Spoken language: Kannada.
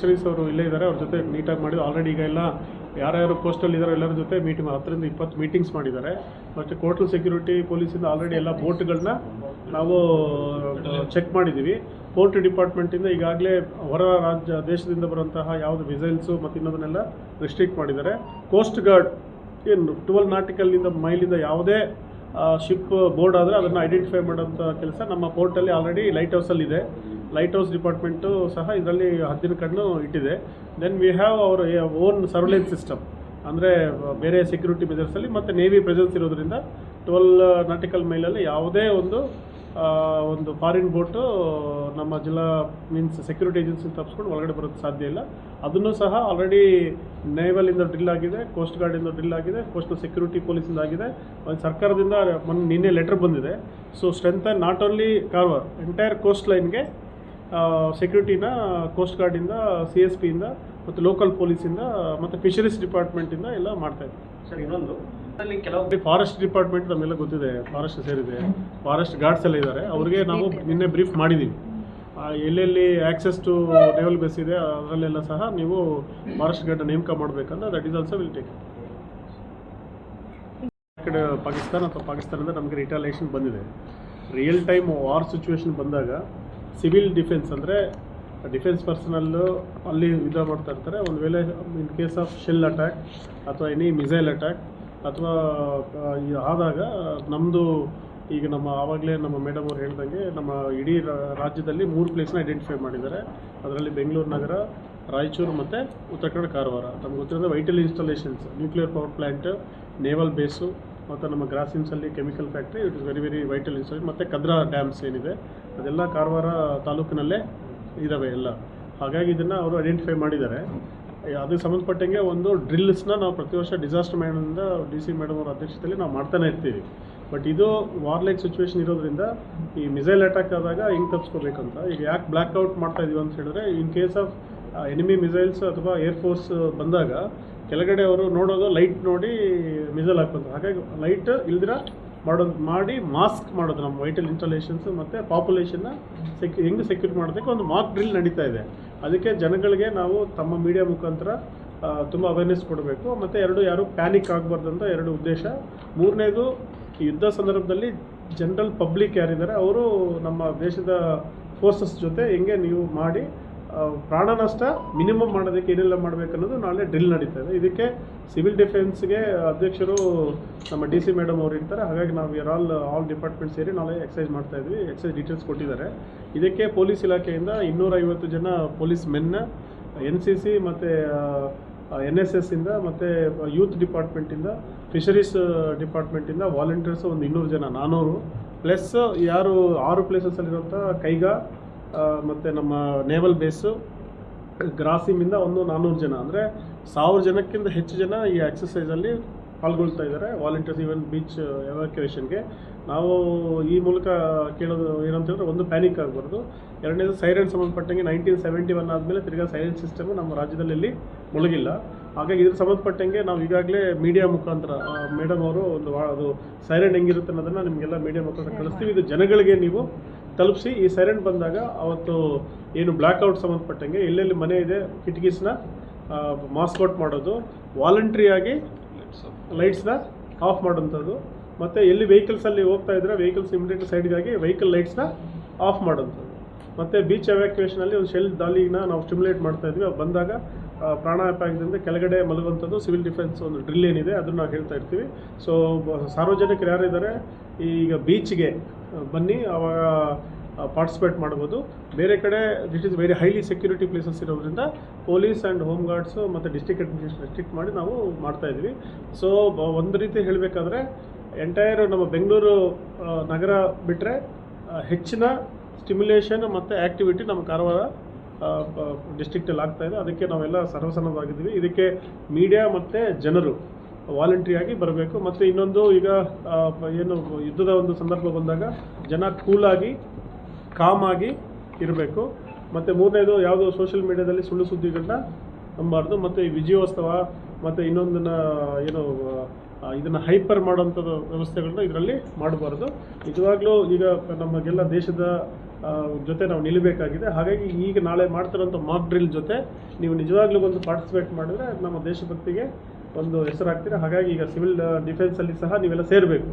ಫಿಶರೀಸ್ ಅವರು ಇಲ್ಲೇ ಇದ್ದಾರೆ, ಅವ್ರ ಜೊತೆ ನೀಟಾಗಿ ಮಾಡಿದ್ರು ಆಲ್ರೆಡಿ ಈಗ ಎಲ್ಲ ಯಾರ್ಯಾರು ಪೋಸ್ಟಲ್ಲಿ ಇದ್ದಾರೆ ಎಲ್ಲರ ಜೊತೆ ಮೀಟಿಂಗ್ ಹತ್ತರಿಂದ ಇಪ್ಪತ್ತು ಮೀಟಿಂಗ್ಸ್ ಮಾಡಿದ್ದಾರೆ. ಮತ್ತು ಕೋರ್ಟಲ್ ಸೆಕ್ಯೂರಿಟಿ ಪೊಲೀಸಿಂದ ಆಲ್ರೆಡಿ ಎಲ್ಲ ಬೋಟ್ಗಳನ್ನ ನಾವು ಚೆಕ್ ಮಾಡಿದ್ದೀವಿ. ಪೋರ್ಟ್ ಡಿಪಾರ್ಟ್ಮೆಂಟಿಂದ ಈಗಾಗಲೇ ಹೊರ ರಾಜ್ಯ, ದೇಶದಿಂದ ಬರುವಂತಹ ಯಾವುದು ವಿಸೈಲ್ಸು ಮತ್ತು ಇನ್ನೊಂದನ್ನೆಲ್ಲ ರಿಸ್ಟ್ರಿಕ್ಟ್ ಮಾಡಿದ್ದಾರೆ. ಕೋಸ್ಟ್ ಗಾರ್ಡ್ ಏನು ಟ್ವೆಲ್ ನಾಟಿಕಲ್ನಿಂದ ಮೈಲಿಂದ ಯಾವುದೇ ಶಿಪ್ ಬೋರ್ಡ್ ಆದರೆ ಅದನ್ನು ಐಡೆಂಟಿಫೈ ಮಾಡೋಂಥ ಕೆಲಸ. ನಮ್ಮ ಪೋರ್ಟಲ್ಲಿ ಆಲ್ರೆಡಿ ಲೈಟ್ ಹೌಸಲ್ಲಿದೆ ಲೈಟ್ ಹೌಸ್ ಡಿಪಾರ್ಟ್ಮೆಂಟು ಸಹ ಇದರಲ್ಲಿ ಹದ್ದಿನ ಕಣ್ಣು ಇಟ್ಟಿದೆ. Then we have our own surveillance system ಅಂದರೆ ಬೇರೆ ಸೆಕ್ಯೂರಿಟಿ ಮೆಜರ್ಸಲ್ಲಿ ಮತ್ತು ನೇವಿ ಪ್ರೆಸೆನ್ಸ್ ಇರೋದ್ರಿಂದ ಟ್ವೆಲ್ ನಾಟಿಕಲ್ ಮೈಲಲ್ಲಿ ಯಾವುದೇ ಒಂದು ಒಂದು ಫಾರಿನ್ ಬೋಟು ನಮ್ಮ ಜಿಲ್ಲಾ ಮೀನ್ಸ್ ಸೆಕ್ಯೂರಿಟಿ ಏಜೆನ್ಸಿ ತಪ್ಪಿಸ್ಕೊಂಡು ಒಳಗಡೆ ಬರೋದು ಸಾಧ್ಯ ಇಲ್ಲ. ಅದನ್ನು ಸಹ ಆಲ್ರೆಡಿ ನೇವಲಿಂದ ಡ್ರಿಲ್ ಆಗಿದೆ ಕೋಸ್ಟ್ ಗಾರ್ಡಿಂದ ಡ್ರಿಲ್ ಆಗಿದೆ ಕೋಸ್ಟಲ್ ಸೆಕ್ಯೂರಿಟಿ ಪೊಲೀಸಿಂದ ಆಗಿದೆ. ಒಂದು ಸರ್ಕಾರದಿಂದ ಮೊನ್ನೆ ನಿನ್ನೆ ಲೆಟರ್ ಬಂದಿದೆ. So strength not only Karwar entire coast ಲೈನ್ಗೆ ಸೆಕ್ಯೂರಿಟಿನ ಕೋಸ್ಟ್ ಗಾರ್ಡಿಂದ ಸಿ ಎಸ್ ಪಿಯಿಂದ ಮತ್ತು ಲೋಕಲ್ ಪೊಲೀಸಿಂದ ಮತ್ತು ಫಿಶರೀಸ್ ಡಿಪಾರ್ಟ್ಮೆಂಟಿಂದ ಎಲ್ಲ ಮಾಡ್ತಾ ಇದೆ ಸರ್, ಇನ್ನೊಂದು ಅಲ್ಲಿ ಕೆಲವು ಫಾರೆಸ್ಟ್ ಡಿಪಾರ್ಟ್ಮೆಂಟ್ ನಮ್ಮೆಲ್ಲ ಗೊತ್ತಿದೆ ಫಾರೆಸ್ಟ್ ಸೇರಿದೆ. ಫಾರೆಸ್ಟ್ ಗಾರ್ಡ್ಸ್ ಎಲ್ಲ ಇದ್ದಾರೆ ಅವ್ರಿಗೆ ನಾವು ನಿನ್ನೆ ಬ್ರೀಫ್ ಮಾಡಿದ್ದೀವಿ ಎಲ್ಲೆಲ್ಲಿ ಆಕ್ಸೆಸ್ ಟು ಲೆವೆಲ್ ಬೇಸ್ ಇದೆ, ಅದರಲ್ಲೆಲ್ಲ ಸಹ ನೀವು ಫಾರೆಸ್ಟ್ ಗಾರ್ಡ್ ನೇಮಕ ಮಾಡಬೇಕಂದ್ರೆ that is also will take ಕಡೆ ಪಾಕಿಸ್ತಾನ ಅಥವಾ ಪಾಕಿಸ್ತಾನದ ನಮಗೆ ರಿಟಾಲೇಷನ್ ಬಂದಿದೆ. ರಿಯಲ್ ಟೈಮ್ ವಾರ್ ಸಿಚುವೇಶನ್ ಬಂದಾಗ ಸಿವಿಲ್ ಡಿಫೆನ್ಸ್ ಅಂದರೆ ಡಿಫೆನ್ಸ್ ಪರ್ಸನಲ್ಲು ಅಲ್ಲಿ ಯುದ್ಧ ಮಾಡ್ತಾ ಇರ್ತಾರೆ. ಒಂದು ವೇಳೆ in case of shell attack ಅಥವಾ ಎನಿ ಮಿಸೈಲ್ ಅಟ್ಯಾಕ್ ಅಥವಾ ಆದಾಗ ನಮ್ಮದು ಈಗ ನಮ್ಮ ಆವಾಗಲೇ ನಮ್ಮ ಮೇಡಮ್ ಅವ್ರು ಹೇಳ್ದಂಗೆ ನಮ್ಮ ಇಡೀ ರಾಜ್ಯದಲ್ಲಿ ಮೂರು ಪ್ಲೇಸ್ನ ಐಡೆಂಟಿಫೈ ಮಾಡಿದ್ದಾರೆ. ಅದರಲ್ಲಿ ಬೆಂಗಳೂರು ನಗರ, ರಾಯಚೂರು ಮತ್ತು ಉತ್ತರ ಕನ್ನಡ ಕಾರವಾರ. ತಮ್ಗೆ ಗೊತ್ತಿರೋದು vital installations nuclear power plant naval base ಮತ್ತು ನಮ್ಮ ಗ್ರಾಸಿಮ್ಸಲ್ಲಿ chemical factory it is very very vital installation ಮತ್ತು ಕದ್ರಾ ಡ್ಯಾಮ್ಸ್ ಏನಿದೆ, ಅದೆಲ್ಲ ಕಾರವಾರ ತಾಲೂಕಿನಲ್ಲೇ ಇದ್ದಾವೆ ಎಲ್ಲ. ಹಾಗಾಗಿ ಇದನ್ನು ಅವರು ಐಡೆಂಟಿಫೈ ಮಾಡಿದ್ದಾರೆ. ಅದಕ್ಕೆ ಸಂಬಂಧಪಟ್ಟಂಗೆ ಒಂದು ಡ್ರಿಲ್ಸ್ನ ನಾವು ಪ್ರತಿ ವರ್ಷ ಡಿಸಾಸ್ಟರ್ ಮ್ಯಾನಿಂದ ಡಿ ಸಿ ಮೇಡಮ್ ಅವರ ಅಧ್ಯಕ್ಷತೆಯಲ್ಲಿ ನಾವು ಮಾಡ್ತಾನೆ ಇರ್ತೀವಿ. ಬಟ್ ಇದು ವಾರ್ ಲೈಕ್ ಸಿಚುವೇಶನ್ ಇರೋದ್ರಿಂದ ಈ ಮಿಸೈಲ್ ಅಟ್ಯಾಕ್ ಆದಾಗ ಹೆಂಗೆ ಅಂತ ಈಗ ಯಾಕೆ ಬ್ಲ್ಯಾಕ್ಔಟ್ ಮಾಡ್ತಾ ಇದೀವಿ ಅಂತ ಹೇಳಿದ್ರೆ, in case of enemy missiles ಅಥವಾ ಏರ್ ಫೋರ್ಸ್ ಬಂದಾಗ ಕೆಳಗಡೆ ಅವರು ನೋಡೋದು ಲೈಟ್ ನೋಡಿ ಮಿಸೈಲ್ ಹಾಕೋದು ಹಾಗಾಗಿ ಲೈಟ್ ಇಲ್ದಿರ ಮಾಡೋದು ಮಾಡಿ ಮಾಸ್ಕ್ ಮಾಡೋದು ನಮ್ಮ ವೈಟಲ್ ಇನ್ಸ್ಟಾಲೇಷನ್ಸ್ ಮತ್ತು ಪಾಪ್ಯುಲೇಷನ್ನ ಸೆಕ್ಯು ಹೆಂಗೆ ಸೆಕ್ಯೂರ್ ಮಾಡೋದಕ್ಕೆ ಒಂದು ಮಾಕ್ ಡ್ರಿಲ್ ನಡೀತಾ ಇದೆ. ಅದಕ್ಕೆ ಜನಗಳಿಗೆ ನಾವು ತಮ್ಮ ಮೀಡಿಯಾ ಮುಖಾಂತರ ತುಂಬ ಅವೇರ್ನೆಸ್ ಕೊಡಬೇಕು. ಮತ್ತು ಎರಡು, ಯಾರು ಪ್ಯಾನಿಕ್ ಆಗಬಾರ್ದು ಅಂತ ಎರಡು ಉದ್ದೇಶ. ಮೂರನೇದು ಯುದ್ಧ ಸಂದರ್ಭದಲ್ಲಿ ಜನರಲ್ ಪಬ್ಲಿಕ್ ಯಾರಿದ್ದಾರೆ, ಅವರು ನಮ್ಮ ದೇಶದ ಫೋರ್ಸಸ್ ಜೊತೆ ಹೆಂಗೆ ನೀವು ಮಾಡಿ ಪ್ರಾಣ ನಷ್ಟ ಮಿನಿಮಮ್ ಮಾಡೋದಕ್ಕೆ ಏನೆಲ್ಲ ಮಾಡಬೇಕನ್ನೋದು ನಾಳೆ ಡ್ರಿಲ್ ನಡೀತಾ ಇದೆ. ಇದಕ್ಕೆ ಸಿವಿಲ್ ಡಿಫೆನ್ಸ್ಗೆ ಅಧ್ಯಕ್ಷರು ನಮ್ಮ ಡಿ ಸಿ ಮೇಡಮ್ ಅವರು ಇರ್ತಾರೆ. ಹಾಗಾಗಿ ನಾವು ಯರ್ ಆಲ್ ಆಲ್ ಡಿಪಾರ್ಟ್ಮೆಂಟ್ ಸೇರಿ ನಾಳೆ ಎಕ್ಸೈಸ್ ಮಾಡ್ತಾ ಇದ್ವಿ. ಎಕ್ಸೈಸ್ ಡೀಟೇಲ್ಸ್ ಕೊಟ್ಟಿದ್ದಾರೆ. ಇದಕ್ಕೆ ಪೊಲೀಸ್ ಇಲಾಖೆಯಿಂದ ಇನ್ನೂರೈವತ್ತು ಜನ ಪೊಲೀಸ್ ಮೆನ್ನ ಎನ್ ಸಿ ಸಿ ಮತ್ತು ಎನ್ ಎಸ್ ಎಸ್ಸಿಂದ ಮತ್ತು, ಯೂತ್ ಡಿಪಾರ್ಟ್ಮೆಂಟಿಂದ ಫಿಶರೀಸ್ ಡಿಪಾರ್ಟ್ಮೆಂಟಿಂದ ವಾಲಂಟಿಯರ್ಸ್ ಒಂದು ಇನ್ನೂರು ಜನ ನಾನ್ನೂರು ಪ್ಲಸ್ ಯಾರು ಆರು ಪ್ಲೇಸಸ್ಸಲ್ಲಿರುವಂಥ ಕೈಗಾ ಮತ್ತು ನಮ್ಮ ನೇವಲ್ ಬೇಸು ಗ್ರಾಸಿಮಿಂದ ಒಂದು ನಾನ್ನೂರು ಜನ. ಅಂದರೆ ಸಾವಿರ ಜನಕ್ಕಿಂತ ಹೆಚ್ಚು ಜನ ಈ ಎಕ್ಸಸೈಸಲ್ಲಿ ಪಾಲ್ಗೊಳ್ತಾ ಇದ್ದಾರೆ ವಾಲಂಟಿಯರ್ಸ್ ಈವನ್ ಬೀಚ್ ಎವಾಕ್ಯುವೇಷನ್ಗೆ ನಾವು ಈ ಮೂಲಕ ಕೇಳೋದು ಏನಂತ ಹೇಳಿದ್ರೆ ಒಂದು ಪ್ಯಾನಿಕ್ ಆಗಬಾರ್ದು. ಎರಡನೇದು ಸೈರನ್ ಸಂಬಂಧಪಟ್ಟಂಗೆ ನೈನ್ಟೀನ್ ಸೆವೆಂಟಿ ಒನ್ ಆದಮೇಲೆ ತಿರ್ಗಾ ಸೈರನ್ ಸಿಸ್ಟಮ್ ನಮ್ಮ ರಾಜ್ಯದಲ್ಲಿ ಮುಳುಗಿಲ್ಲ. ಹಾಗಾಗಿ ಇದ್ರ ಸಂಬಂಧಪಟ್ಟಂಗೆ ನಾವು ಈಗಾಗಲೇ ಮೀಡಿಯಾ ಮುಖಾಂತರ ಮೇಡಮ್ ಅವರು ಒಂದು ಅದು ಸೈರೆನ್ ಹೆಂಗಿರುತ್ತೆ ಅನ್ನೋದನ್ನು ನಿಮಗೆಲ್ಲ ಮೀಡಿಯಾ ಮುಖಾಂತರ ಕಳಿಸ್ತೀವಿ. ಇದು ಜನಗಳಿಗೆ ನೀವು ತಲುಪಿಸಿ ಈ ಸೈರೆನ್ ಬಂದಾಗ ಅವತ್ತು ಏನು ಬ್ಲ್ಯಾಕ್ಔಟ್ ಸಂಬಂಧಪಟ್ಟಂಗೆ ಎಲ್ಲೆಲ್ಲಿ ಮನೆ ಇದೆ ಕಿಟಕೀಸ್ನ ಮಾಸ್ಕೌಟ್ ಮಾಡೋದು ವಾಲಂಟ್ರಿಯಾಗಿ ಲೈಟ್ಸ್ನ ಆಫ್ ಮಾಡೋಂಥದ್ದು ಮತ್ತು ಎಲ್ಲಿ ವೆಹಿಕಲ್ಸಲ್ಲಿ ಹೋಗ್ತಾ ಇದ್ರೆ ವೆಹಿಕಲ್ಸ್ ಇಮಿಡಿಯೇಟ್ ಸೈಡ್ಗಾಗಿ ವೆಹಿಕಲ್ ಲೈಟ್ಸ್ನ ಆಫ್ ಮಾಡೋಂಥದ್ದು ಮತ್ತು ಬೀಚ್ ಎವ್ಯಾಕ್ಯುವೇಷನಲ್ಲಿ ಒಂದು ಶೆಲ್ ದಾಲಿನ ನಾವು ಸ್ಟಿಮ್ಯುಲೇಟ್ ಮಾಡ್ತಾ ಇದ್ವಿ. ಅದು ಬಂದಾಗ ಪ್ರಾಣಾಪಾಯದಿಂದ ಕೆಳಗಡೆ ಮಲಗುವಂಥದ್ದು ಸಿವಿಲ್ ಡಿಫೆನ್ಸ್ ಒಂದು ಡ್ರಿಲ್ ಏನಿದೆ, ಅದನ್ನು ನಾವು ಹೇಳ್ತಾ ಇರ್ತೀವಿ. ಸೊ ಸಾರ್ವಜನಿಕರು ಯಾರಿದ್ದಾರೆ, ಈಗ ಬೀಚ್ಗೆ ಬನ್ನಿ, ಅವಾಗ ಪಾರ್ಟಿಸಿಪೇಟ್ ಮಾಡ್ಬೋದು. ಬೇರೆ ಕಡೆ that is very highly security places ಇರೋದ್ರಿಂದ ಪೊಲೀಸ್ ಆ್ಯಂಡ್ ಹೋಮ್ ಗಾರ್ಡ್ಸು ಮತ್ತು ಡಿಸ್ಟ್ರಿಕ್ಟ್ ಅಡ್ಮಿನಿಸ್ಟ್ರೇಷನ್ ರೆಸ್ಟ್ರಿಕ್ಟ್ ಮಾಡಿ ನಾವು ಮಾಡ್ತಾ ಇದ್ವಿ ಸೊ ಒಂದು ರೀತಿ ಹೇಳಬೇಕಾದ್ರೆ ಎಂಟೈರ್ ನಮ್ಮ ಬೆಂಗಳೂರು ನಗರ ಬಿಟ್ಟರೆ ಹೆಚ್ಚಿನ ಸ್ಟಿಮ್ಯುಲೇಷನ್ ಮತ್ತು ಆ್ಯಕ್ಟಿವಿಟಿ ನಮ್ಮ ಕಾರವಾರ ಡಿಸ್ಟ್ರಿಕ್ಟಲ್ಲಿ ಆಗ್ತಾ ಇದೆ. ಅದಕ್ಕೆ ನಾವೆಲ್ಲ ಸರ್ವಸನ್ನದ್ದಾಗಿದ್ದೀವಿ ಇದಕ್ಕೆ ಮೀಡಿಯಾ ಮತ್ತು ಜನರು ವಾಲಂಟ್ರಿಯಾಗಿ ಬರಬೇಕು. ಮತ್ತು ಇನ್ನೊಂದು ಈಗ ಏನು ಯುದ್ಧದ ಒಂದು ಸಂದರ್ಭ ಬಂದಾಗ ಜನ ಕೂಲಾಗಿ ಕಾಮಾಗಿ ಇರಬೇಕು. ಮತ್ತು ಮೂರನೇದು ಯಾವುದೋ ಸೋಷಿಯಲ್ ಮೀಡಿಯಾದಲ್ಲಿ ಸುಳ್ಳು ಸುದ್ದಿಗಳನ್ನ ನಂಬಾರ್ದು ಮತ್ತು ಈ ವಿಜಯೋತ್ಸವ, ಮತ್ತು ಇನ್ನೊಂದನ್ನ, ಏನು ಇದನ್ನು ಹೈಪರ್ ಮಾಡೋಂಥದ್ದು ವ್ಯವಸ್ಥೆಗಳನ್ನ ಇದರಲ್ಲಿ ಮಾಡಬಾರ್ದು. ನಿಜವಾಗ್ಲೂ ಈಗ ನಮಗೆಲ್ಲ ದೇಶದ ಜೊತೆ ನಾವು ನಿಲ್ಲಬೇಕಾಗಿದೆ. ಹಾಗಾಗಿ ಈಗ ನಾಳೆ ಮಾಡ್ತಿರೋಂಥ ಮಾಕ್ ಡ್ರಿಲ್ ಜೊತೆ ನೀವು ನಿಜವಾಗ್ಲೂ ಒಂದು ಪಾರ್ಟಿಸಿಪೇಟ್ ಮಾಡಿದ್ರೆ ನಮ್ಮ ದೇಶಭಕ್ತಿಗೆ ಒಂದು ಹೆಸರಾಗ್ತೀರಾ? ಹಾಗಾಗಿ ಈಗ ಸಿವಿಲ್ ಡಿಫೆನ್ಸಲ್ಲಿ ಸಹ ನೀವೆಲ್ಲ ಸೇರಬೇಕು.